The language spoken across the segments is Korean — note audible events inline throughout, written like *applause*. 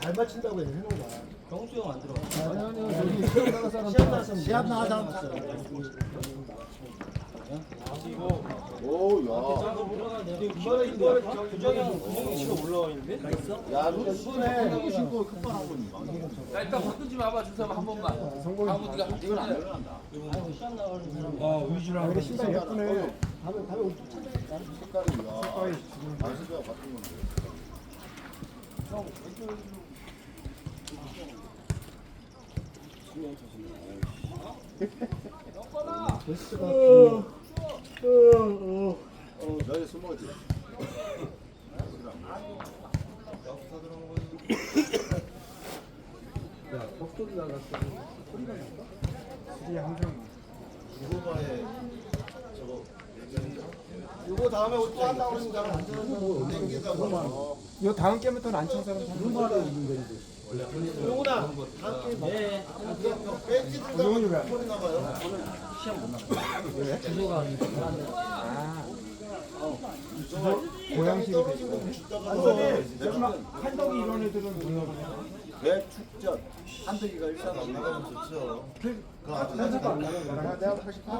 잘 맞춘다고 해놓은 거야. 경수 형 안 들어가. 여기 시합 나가 사람 시합 나가 시합 나가 사람 오, 야. 야, 신고 급발한 거니. 야 일단 바꾸지 마봐 준삼아 한 번만. 다음은 네가 이건 안 일어난다. 시합 나가는 사람. 아, 그래 신발 예쁘네. 다음에 다음에 옷 색깔이, 야. 아, 색깔 같은 건데. 베스트가 어, 이거 다음에 옷또 한다고 그러면 나는 안 들어서 땡기다고. 이 다음 게임부터는 안 친 사람 있는 건데. 용훈아, 네. 용훈이 왜? 소리 나가요. 고양식이 돼 있어. 완전히 정말 한덕이 이런 애들은 몰라. 배축전. 한덕이가 일산 안 나가면 좋죠. 그 아주 한덕도 안 나가. 나랑 내가 88.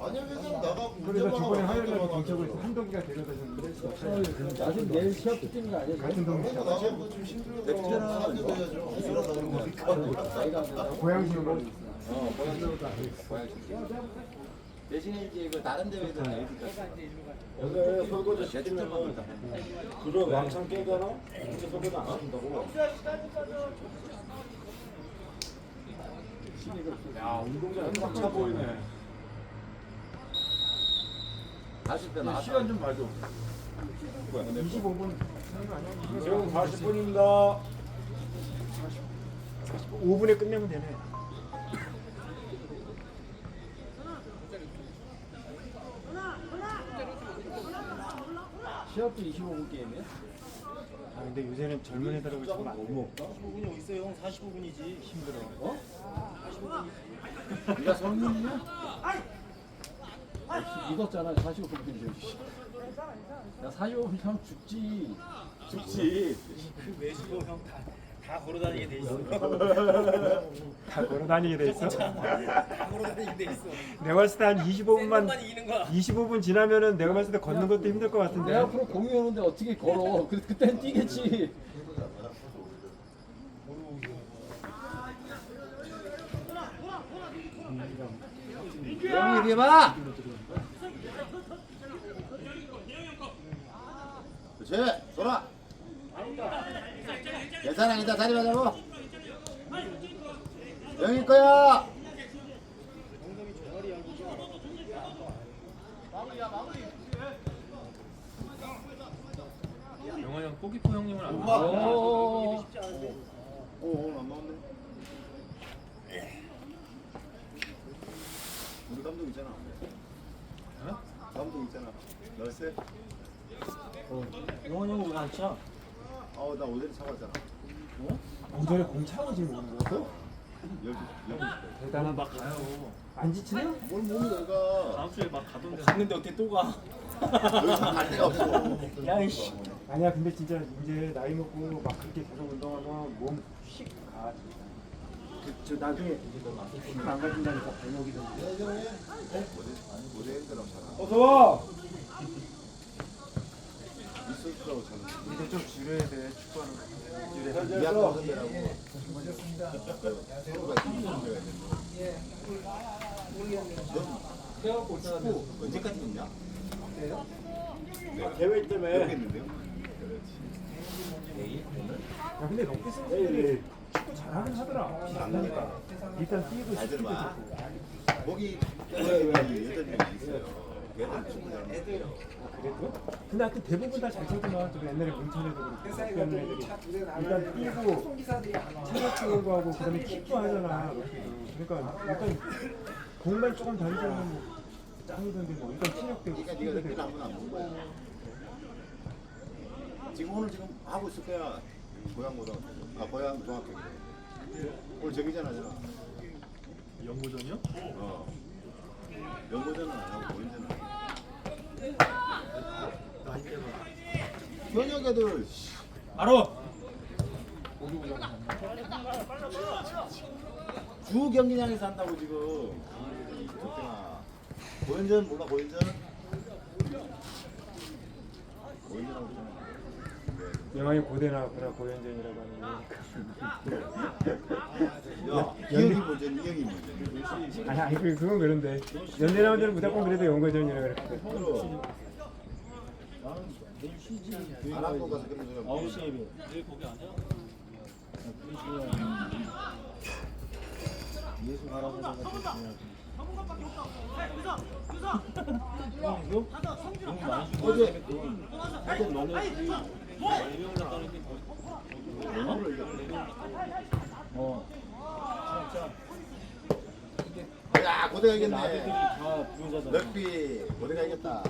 아니야 그래서 나가고 그래서 저번에 하이라이트 경적을 한덕이가 데려다 줬는데 나중에 내일 시합 뛰는 거 아니야? 같은 동네 나가고 좀 힘들어서 백제는 이러다 보니까 고양식으로 대신에 이제 그 다른 대회들은 애들까지 원래 설거지 시키면은 그런 왕창 깨잖아? 진짜 설거지 안 시킨다고. 야 운동장이 꽉차 보이네. 40대 나왔다 시간 좀 봐줘. 25분 지금 40분입니다. 5분에 끝내면 되네. 시합도 25분 게임이야? 아 근데 요새는 젊은 애들하고 지금 안 돼. 45분이 어디 있어 형? 45분이지. 힘들어. 어? 네가 성민이냐? 믿었잖아 45분인데. 야 45분 형 죽지. 죽지. 그 외식도 형다 다 걸어다니게 *laughs* 돼 있어. 다 걸어다니게 돼 있어. 다 걸어다니게 돼 있어. 내가 봤을 때 한 25분만 이기는 거야. 25분 지나면은 내가 봤을 때 걷는 것도 힘들 것 같은데. 내 앞으로 공이 오는데 어떻게 걸어? 그 그땐 뛰겠지. 형이 이리 봐 그렇지. 돌아. 괜찮아, 괜찮아. 자리 맞자고. 여기 거야. 영화 형 꼬기포 형님을 안 오. 오, 오늘 안 나왔네. 우리 감독 있잖아. 어? 감독 있잖아. 너세? 영원 형은 왜안 차? 아우 나 오전에 사왔잖아. 오전에 공 차고 지금 오는 거였어? 여기 여기. 대단한 막 가요. 안 지치냐? 뭘 몸이 내가 다음 주에 막 가던데 갔는데 어떻게 또 가? 여기서 갈 데가 없어. 야 이씨. 아니야 근데 진짜 이제 나이 먹고 막 그렇게 계속 운동하면 몸씩 가. 그, 저 나중에 힘 망가진다니까 발목이 좀. 모델들하고 잘 어서 와. 있을 거라고 저는. 이제 좀 줄여야 돼 축구하는 거. 이학 선배라고. 이기는 데가 있는데. 넌 축구 언제까지 있냐? 대회 때문에 모르겠는데요. 야 근데 럭비 선수들이 축구 잘하긴 하더라. 일단 뛰고 잘 스피드 들어봐. 좋고. 거기 여덟 명 있어요. 그래도? 근데 하여튼 대부분 다잘 쳐더만 저 옛날에 문천에도 그렇고 애들이 일단 뛰고 체력 키우고 하고 그 다음에 킥도 하잖아 그러니까 일단 공만 조금 던지면 뭐 짱이던데 뭐 일단 체력 되고 그러니까 네가 스피드 늦게 되고 나면 안 보는 거야. 지금 오늘 지금 하고 있을 거야. 고향보다. 아 고향 중학교. 오늘 저기잖아, 저. 연고전이요? 어. 연고전은 안 하고 고인전은 현역 애들 씨, 바로! 주 경기장에서 한다고 지금. 이 고인전 몰라 고인전? 고인전하고 좀 영화에 고대 나왔구나 고현전이라고 하는 야, 이형이 뭐전 이형이 뭐전 거. 아니 아니 그- 그건 그런데. 연대 나오면 무조건 그래도 연고전이라 그래. 하고 가서 그런 소리 하고 9시 예배 내일 거기 아니야? 예수 할아버지가 중요하지 형이요? 너무 많이 주고 어제 갔다는 게 어 야 고생하겠네. 다 부여자잖아 럭비 고생하겠다.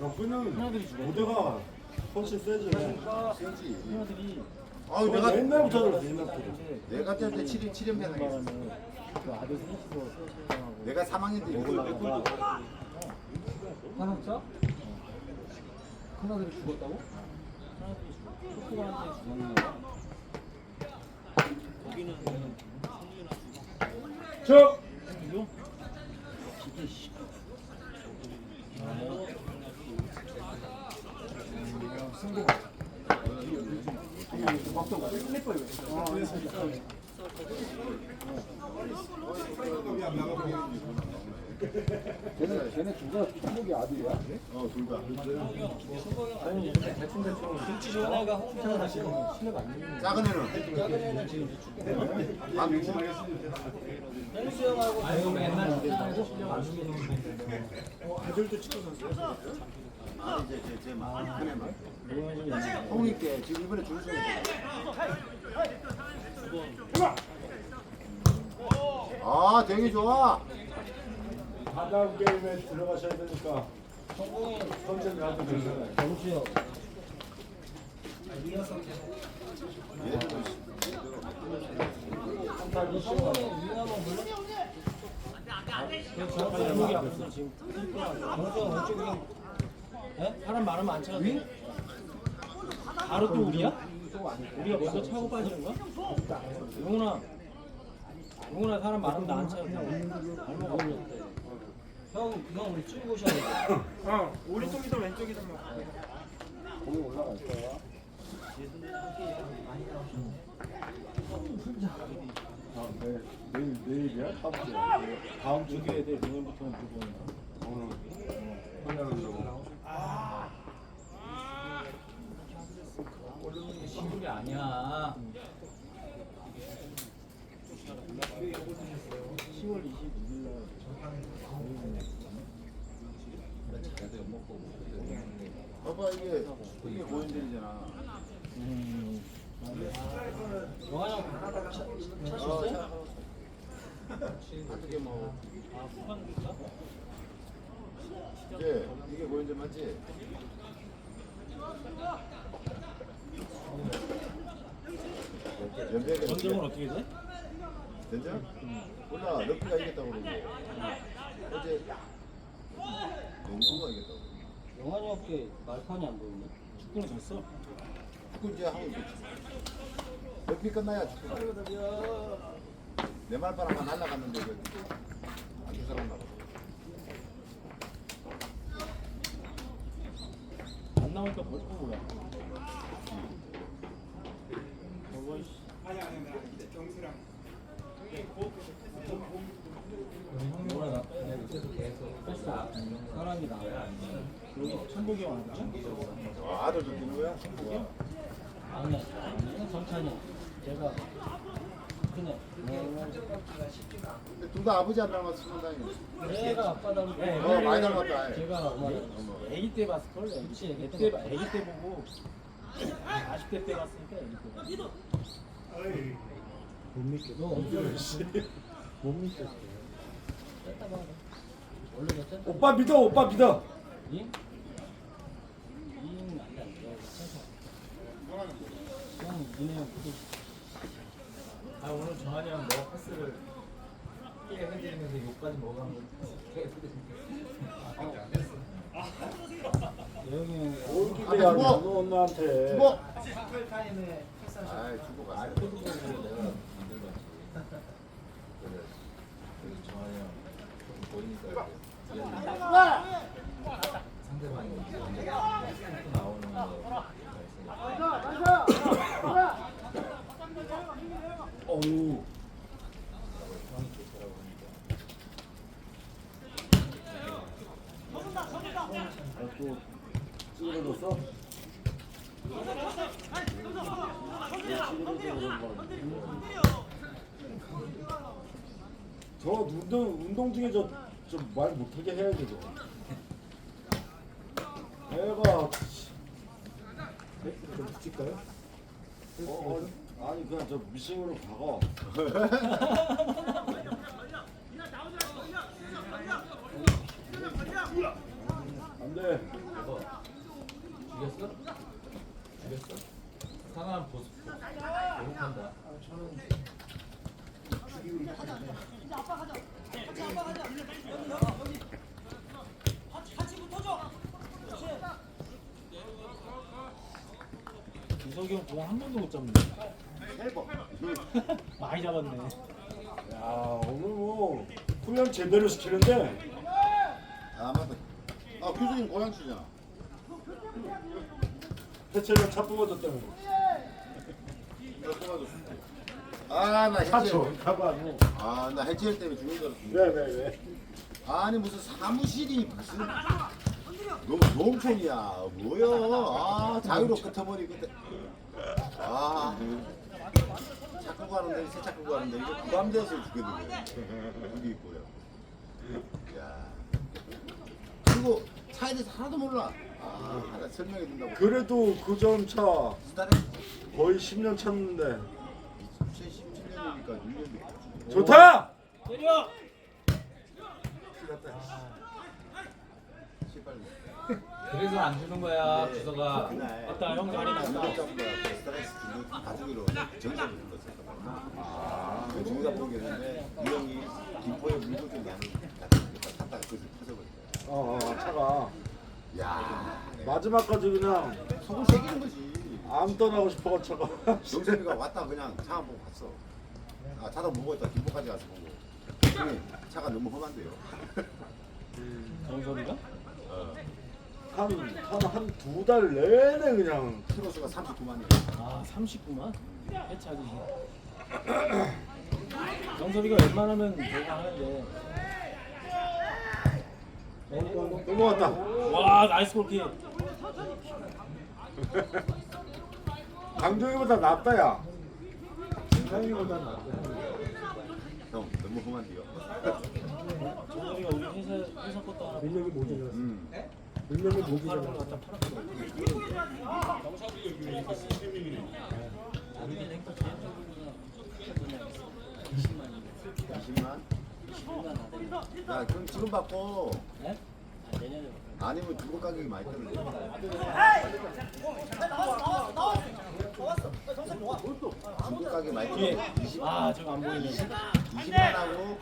럭비는 무대가 훨씬 세지. 세지. 형아들이 아유 내가 내가 옛날부터 그랬어, 옛날부터. 내가 때때 7인 7연 배당했어. 그 아들 셋이서 수영하고 내가 3학년 때 이거 하나 짜? 큰아들이 죽었다고? 죽었고 토토한테 죽었는 거야? 거기는 저 이거? 이게 씨 걔네 걔네 둘다 충북이 아들이야? 어 둘 다 김치 좋은 애가 홍준호 다시는 실력 안 되는 작은 애는 작은 지금 이제 축구 아, 헬스형하고 아이고 맨날 실력 안 되는 애들도 축구 선수야. 아 이제 제제큰 애만 홍익 때 지금 이번에 준수 아 되게 좋아 다다음 게임에 들어가셔야 되니까 성공이 선생 가도 되잖아요. 정수요. 성공이? 정수 지금 정수 형 예? 사람 많으면 안 차거든 바로 또 우리야? 우리가 먼저 차고 빠지는 거야? 용훈아 용훈아 사람 많으면 나안 차거든 얼마가 없는데 형, 형 우리 찍고 오셔야 돼 어 오른쪽이든 왼쪽이든 뭐. 아, 네. 내일 내일이야? 다음 주. 다음 주 주기에 대해 내년부터는 누구 쉬운 게 아니야 10월 26일 봐봐 이게 이게 고인들이잖아 영화 차셨어요? 어떻게 뭐 아? 이제 이게 고인들 맞지? 전쟁은 어떻게 돼? 전쟁? 몰라 럭비가 이겼다고 그러고 어제 농구가 이겼다고 영환이 형께 말판이 안 보이네. 축구는 졌어? 축구 이제 하고 있겠지 럭비 끝나야 축구. 내 말발 한번 날라갔는데 그 안주 사람 나고 안 나오니까 벌써 뭐야 저거 씨 뭐라 나 뺐어 사람이 나와 여기 형 아니야? 아, 아들도 누구야? 누구야? 아니야 아니야 정찬이 제가 그냥 둘 다 아버지 안 닮았으면 다행이네 내가 아빠 닮은 어 많이 닮았다. 제가 엄마 애기 때 봤을 걸? 그치 애기 때 봐- 애기 때 보고. 40대 때 봤으니까 애기 때못 믿겠어 못 믿겠어 뺐다 봐 오빠 믿어, 오빠 믿어. 아 오늘 정한이 형너 패스를 해드리면서 욕까지 여기 올 기대야 주고. 너 엄마한테. 주고. 샤클 타임에 패스한 아이 주고 가세요. 그래. 그래서 정한이 형 보이니까 먼저 나오는? 저 운동 운동 중에 저 좀 말 못하게 해야지 저. 애가 좀 붙일까요? 어, 어, 아니 그냥 저 미싱으로 박아. 안 돼. 죽였어? 죽였어? 상한 보수 못한다 주석이 형 공한 번도 못 잡네 세 번. 많이 잡았네 야 오늘 뭐 훈련 제대로 시키는데 아 맞다. 아 규수님 고양시잖아. 해체를 차 뽑아줬다는 거. 아나 해체. 가봐요. 아나 해체 때문에 죽는 줄 알았어. 왜 왜 왜? 아니 무슨 사무실이 무슨 너무 농촌이야. 뭐야 아 자유로 끝머리 끝에 아 자꾸 가는데 새 자꾸 가는데 이거 부담돼서 죽겠는데 여기 있고요 야. 그리고 차에 대해서 하나도 몰라. 아 하나 설명해 준다고. 그래도 그 전차 스타를 거의 10년 찼는데 2017년이니까 1년도 좋다. 시발 그래서 안 주는 거야 그날 맞다 형 자리 주는 가족으로 정신을 불렀었거든요. 그 중이다 보겠는데 이 형이 김포에 물도 좀 많이 갖다가 그것을 터져버렸어요. 어, 어 차가 야 마지막까지 그냥 속을 새기는 거지. 안 떠나고 싶어가 차가. 정선이가 왔다 그냥 차 한번 봤어. 아 차도 보고 있다 김포까지 가서 보고. 형님 차가 너무 험한데요. 정섭이가? 한한 두 달 내내 그냥 키로수가 39만이에요. 아 39만? 해차지 정섭이가 웬만하면 내가 하는데 넘어갔다. 와 나이스 골킥 *laughs* 강정이보다 낫다야. 상이보다 낫다. 형 너무 험한데요. 정섭이가 우리 회사 회사 것도 하나 능력이 모자라서. 음. 능력이 팔을 모자라서. 갖다 팔았거든 음. 20만? 야 그럼 지금 받고 네? 아 니면 중고 가격이 많이 떨어져. 중고 가격이 많이 떨어져. 20, 아 저거 안 보이네 20만 하고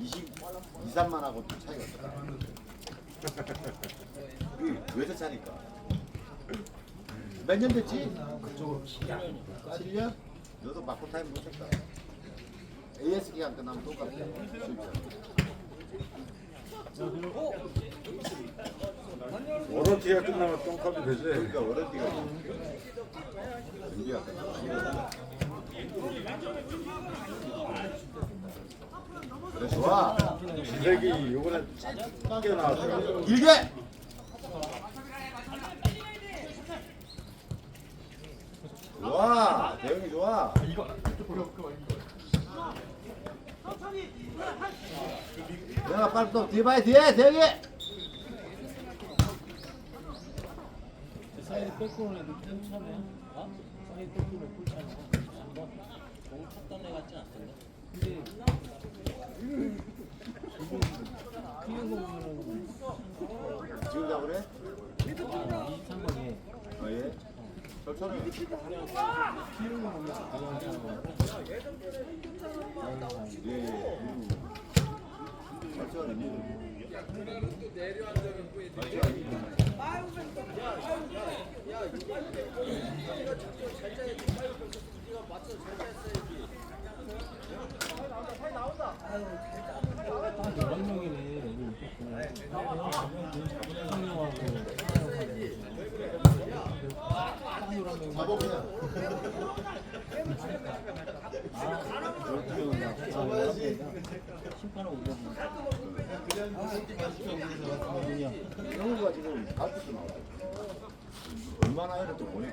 20, 2, 3만 하고 또 차이가 있어. 왜서 차니까? 몇 년 됐지? 7년? 너도 마코 타임 못했다. AS 기간 끝나면 똑같아. 워런티가 끝나면 똥값이 되지. 그러니까 워런티가 준비가 끝나. 좋아. 기색이 요번에 짱게 나왔어. 길게. 좋아. 대형이 좋아. 내가 빨리 또 뒤에 봐야 뒤에. 저 사이드 백으로 해도 꿀차네 어? 사이드 백으로 꿀차네 한번 공 쳤던 애 같진 않던데 근데 키운 거 보면은 지금 다 그래? 23번에 어 예. 저처럼. 키운 거 보면 그냥 하는 거한여 덟 명이네 애들 있겠구나 성령하고 딱 열한 명 잡아 그냥. 잡아야지 심판을 형우가 지금 가르쳐 나와. 얼마나 해를 또 보내.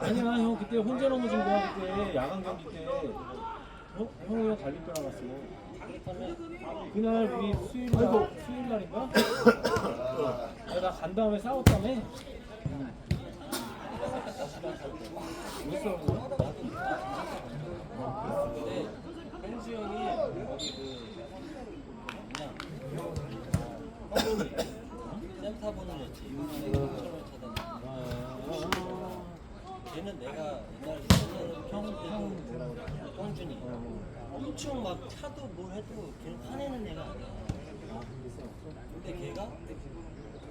아니야 형 그때 혼자 넘어진 거야 그때 야간 경기 때 어? 형우 형 갈릴 줄 알았어 그렇다면 그날 우리 수요일 날 수요일 날인가? *coughs* 나간 다음에 싸웠다며 센터 보는 거지 이번에 경찰을 차단 걔는 내가 옛날에 있었던 평 평준이 엄청 막 차도 뭘 해도 걔는 화내는 애가 아니야 근데 걔가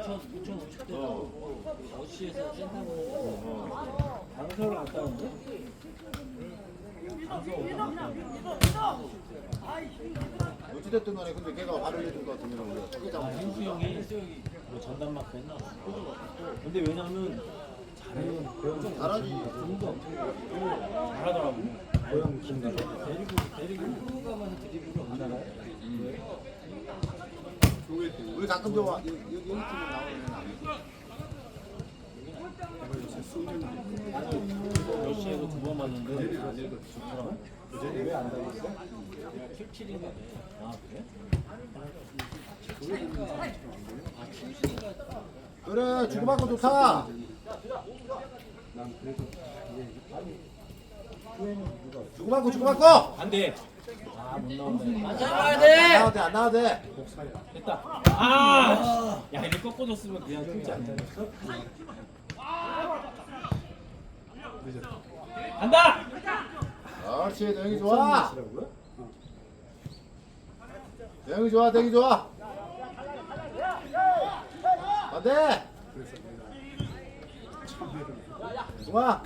5,050대 어시에서 뺀다고 강서를 갔다 온 거야? 어찌됐든 간에 근데 걔가 화를 내준 것 같으면 우리가 아, 초계장 민수 형이 뭐 전담 막 했나? 근데 왜냐면 잘해요. 좀 잘하지. 공도 엄청 잘하고 잘하더라고. 고영 김대리. 데리고 데리고 가면 드리블을 안 하나요? 왜? 우리 가끔 저 와- 여기 여기 팀에 나오는 러시아에서 두번 맞는데 좋더라. 왜안 다녔어? 77인가? 아 그래? 그래 주고받고 좋다. 주고받고 주고받고. 반대. 아못 나온다. 안 돼! 나와도 돼, 안 나와도 돼. 됐다. 아, 야 이거 꺾어줬으면 그냥 끊지 않잖아. 간다. 그렇지, 대형이 좋아. 대형이 좋아, 대형이 좋아. 안 돼. 좋아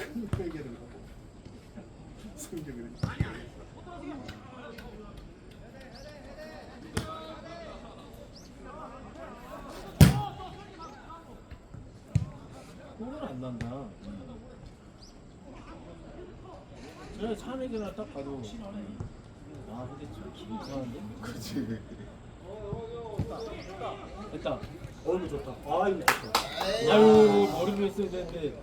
골은 안 난다. 제가 차내기나 딱 봐도. 아 근데 좀 기분 이상한데? 그렇지. 됐다. 어이구 좋다. 아이고 좋다. 아유 머리를 했어야 되는데.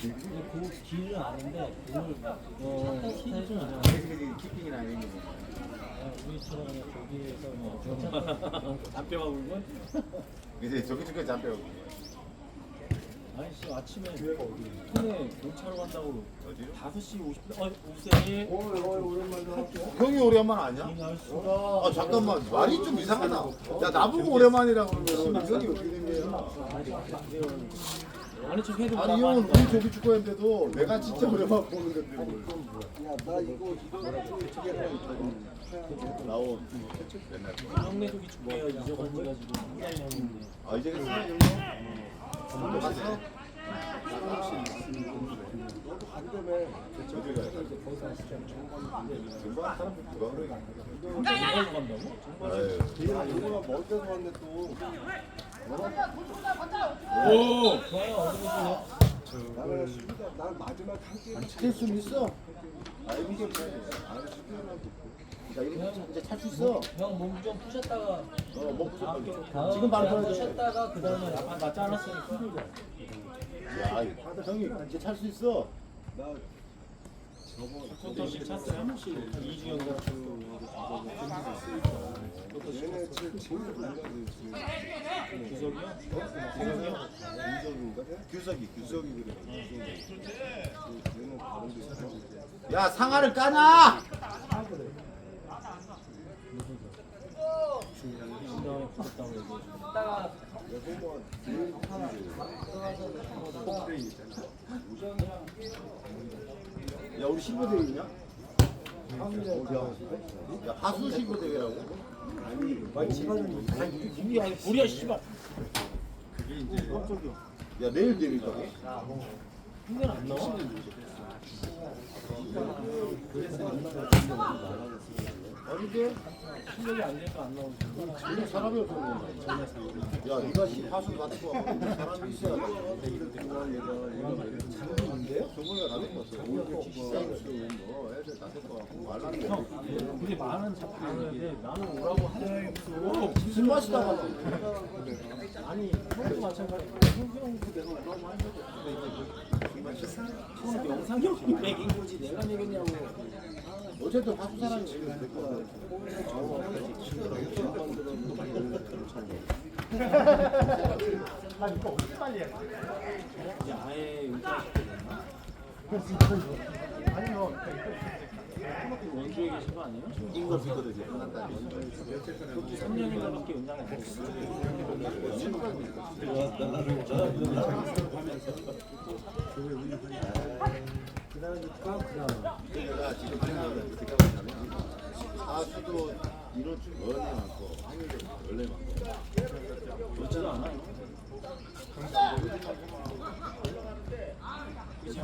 그 길은 아는데 공을 어, 스타일 좀 이상해. 키핑이나 이런 거. 아, 우리처럼 그냥 저기에서 뭐 *laughs* 잡혀가고 있건? *laughs* 이제 저기 저기 잡혀. 아니 씨 아침에? 통에 경찰로 간다고 어디요? 5시 50분 어 오세요 어이 어이 오랜만이다. 형이 오랜만 아니야? 이날 수가 아 잠깐만 말이 좀 이상하다. 야 나보고 오랜만이라 그러면 형이 어떻게 된 거야? 아니 저 해도 아니 형은 우리 조기 축구했는데도 내가 진짜 오랜만 보는 건데 뭘. 야나 이거 이거 어떻게 해 나온 맨날. 형네 저기 축구해요 잊어간 지가 지금 한달 아 이제 됐어? 또 갔어? 너도 간다며 어디 가야 돼? 정말 사람들 누가 그래? 정말로 간다고? 아유. 야 이거가 먼 데서 왔네 또 오! 좋아요 어디 보세요? 나는 수비다 난 마지막 한 게임 칠 수는 있어. 아 이거 좀 아, 자 이제 이제 찰수 있어. 형 몸 좀 푸셨다가 어 못 부족하게. 다음 지금 바로 장 쳐야 돼. 푸셨다가 그 다음에 약간 맞지 않았으니까 야, 이 형이 이제 찰수 있어. 나 손톱씩 찼어요? 이주영 선수 얘네 지금 규석이 규석이 그래. 야 상아를 얘기해. 야 우리 신고 대회냐? 야 하수 신고 대회라고? 우리야 우리야 씨발. 야 내일 대회다. 힘들 안 나와. 어디게? 실력이 안 되니까 안 나오지. 우리 사람이 없어. 야 네가 씨 하수 갖고 와. 사람이 있어야 돼. 정보가 다 데리고 왔어. 오늘 시장에서 뭐 애들 다 데리고 왔고 말라는 거. 근데 자꾸 그래야 돼. 나는 오라고 하는 게 없어. 맛이다 가지고. 아니 형도 마찬가지. 형도 내가 오라고 한 적이 없어. 하수 사람이 지금 데리고 와. 이제 아예 아니요. 원주에 계신 거 아니에요? 인거 비거든요. 3년인가밖에 연장이 안 됐어. 내가 지금 생각하는 그때까지 가면 하수도 이런 쪽 어른이 많고 한일도 원래 많고. 그렇지도 않아. 그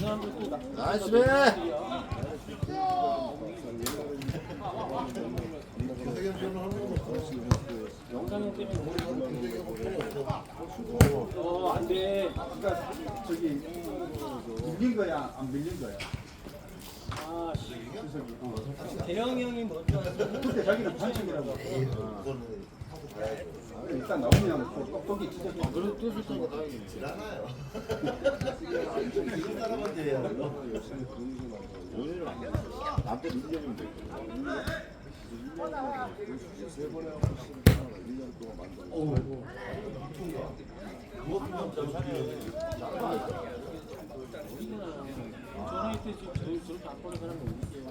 나, 나이스 배. 어, 안 돼. 저기 밀린 거야 안 밀린 거야? 아, 씨. 대형이 형이 먼저 그때 자기는 반칙이라고. 일단 나오면 똑똑히 찢어져. 그래도 뜻을 타고 다행이지. 오늘은 안 돼. 남때 밀려면 돼. 전화할 때 지금 저희 저렇게 안 보는 사람이 어디 있어요?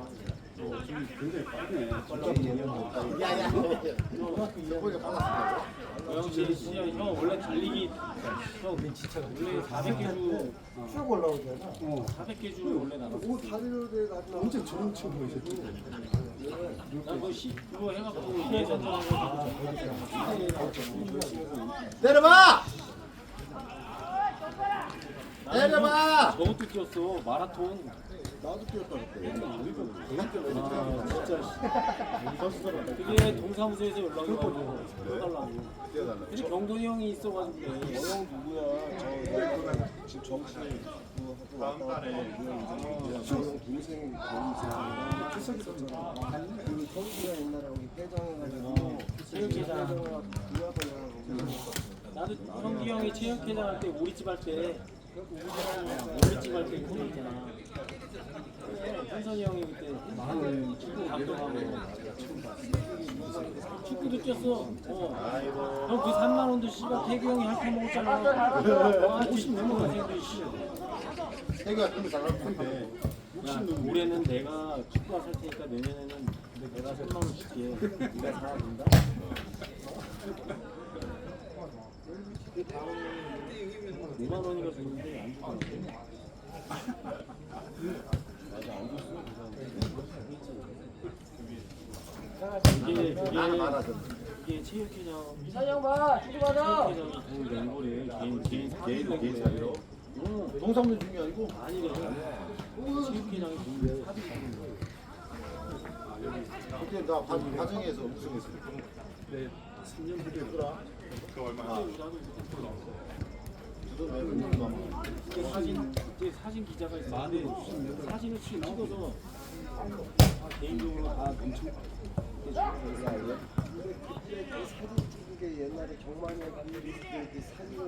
야야. 저번에 받았어. 형 진짜 진짜 형 원래 달리기 형 진짜 원래 400개 주 쭉 올라오잖아. 400개 주 원래 나갔어. 오 다리로 돼 가지고 엄청 저런 쳐 보이셨지. 난 그거 시 그거 해갖고 예선전하고 때려봐. 때려봐. 저것도 뛰었어 마라톤. 나도 뛰었다 그때. 아 진짜. *laughs* 그게 동사무소에서 연락이 와고 해달라고. 뛰어달라. 근데 경돈이 형이 있어가지고 그래. 형 누구야? 저 지금 정치 그 하고 왔다 갔다 하는 형 동생 동생 출석 있었잖아. 그 옛날에 우리 체육회장. 나도 형기 형이 체육회장 할 때 우리 집 할 때 우리집 할때 그거 있잖아. 현선이 형이 그때 축구 감독하고 축구도 뛰었어. 어. 형그 3만 원도 씨발 태규 형이 핥아 먹었잖아. 와50 넘어가지 씨. 해가 좀 잘할 텐데. 야, 올해는 내가 축구화 살 테니까 내년에는 내가 3만 원 줄게. 네가 사야 된다. 5만 원이가 줬는데 안 주더라고. 이게 나는 그게 많아서. 이게 체육회장 사장 봐 주고 받아 체육회장이 돈을 낸 거래 개인 개인 개인 개인 사비로. 동상도 중요하고. 아니래 체육회장이 돈을 거야 그때 나 과- 과정에서 우승했어. 네. 3년 후에. 아. 왜 그렇게 남아? 그때 사진 그때 사진 기자가 있었는데 사진을 치- 찍어서 개인적으로 다 그때 그 사진 찍은 게 옛날에 감독이 있을 때그 사진을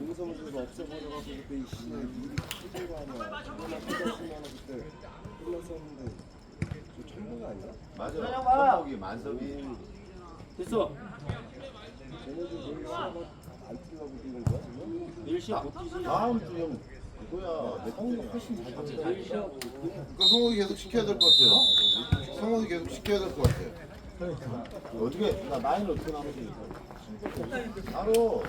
용성에서 없애버려가지고 그때 이 씨, 일이 커진 거 아니야. 저번에 터졌으면 그때 끝났었는데 저 천부가 아니야? 맞아. 선복이 만섭이. 됐어 내일 시합 못 뛰지 다음 주형 그거야. 내 형이 훨씬 잘 쳤지. 내일 시합 그러니까 성욱이 계속 시켜야 될 것 같아요. 성욱이 계속 시켜야 될 것 같아요. 어떻게 나 나이는 어떻게 나누지? 바로